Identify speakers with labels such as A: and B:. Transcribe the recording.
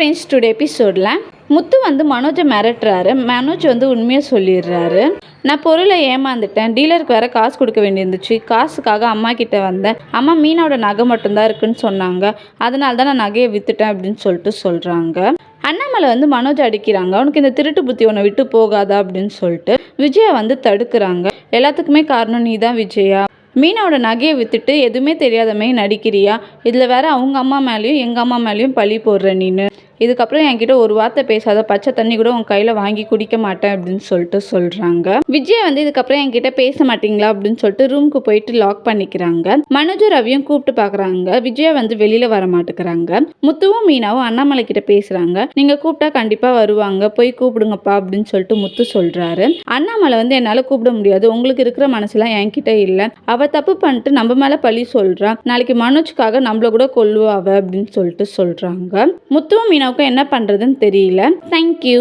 A: Friends today எபிசோடில் முத்து வந்து மனோஜை மிரட்டுறாரு. மனோஜ் வந்து உண்மையை சொல்லிடுறாரு. நான் பொருளை ஏமாந்துட்டேன். டீலருக்கு வேற காசு கொடுக்க வேண்டியிருந்துச்சு. காசுக்காக அம்மா கிட்டே வந்தேன். அம்மா மீனோட நகை மட்டும்தான் இருக்குன்னு சொன்னாங்க. அதனால தான் நான் நகையை விற்றுட்டேன் அப்படின்னு சொல்லிட்டு சொல்கிறாங்க அண்ணாமலை வந்து மனோஜ் அடிக்கிறாங்க. அவனுக்கு இந்த திருட்டு புத்தி உன்னை விட்டு போகாதா? அப்படின்னு சொல்லிட்டு விஜயா வந்து தடுக்கிறாங்க. எல்லாத்துக்குமே காரணம் நீ தான் விஜயா. மீனாவோட நகையை வித்துட்டு எதுவுமே தெரியாத மாதிரி நடிக்கிறியா? இதில் வேற அவங்க அம்மா மேலேயும் எங்கள் அம்மா மேலேயும் பழி போடுற நீனு. இதுக்கப்புறம் என்கிட்ட ஒரு வார்த்தை பேசாத பச்சை தண்ணி கூட உன் கையில் வாங்கி குடிக்க மாட்டேன் அப்படின்னு சொல்லிட்டு சொல்கிறாங்க விஜய் வந்து இதுக்கப்புறம் என்கிட்ட பேச மாட்டீங்களா அப்படின்னு சொல்லிட்டு ரூமுக்கு போயிட்டு லாக் பண்ணிக்கிறாங்க. மனோஜும் ரவியும் கூப்பிட்டு பார்க்குறாங்க விஜயா வந்து வெளியில் வர மாட்டேங்கிறாங்க. முத்துவும் மீனாவும் அண்ணாமலை கிட்ட பேசுகிறாங்க நீங்கள் கூப்பிட்டா கண்டிப்பாக வருவாங்க. போய் கூப்பிடுங்கப்பா அப்படின்னு சொல்லிட்டு முத்து சொல்கிறாரு அண்ணாமலை வந்து என்னால் கூப்பிட முடியாது. உங்களுக்கு இருக்கிற மனசுலாம் என்கிட்ட இல்லை. அவ தப்பு பண்ணிட்டு நம்ம மேலே பழி சொல்றா. நாளைக்கு மனோஜ்க்காக நம்மள கூட கொல்லுவா அப்படின்னு சொல்லிட்டு சொல்கிறாங்க முத்துவும் மீனாவுக்கும் என்ன பண்ணுறதுன்னு தெரியல. தேங்க்யூ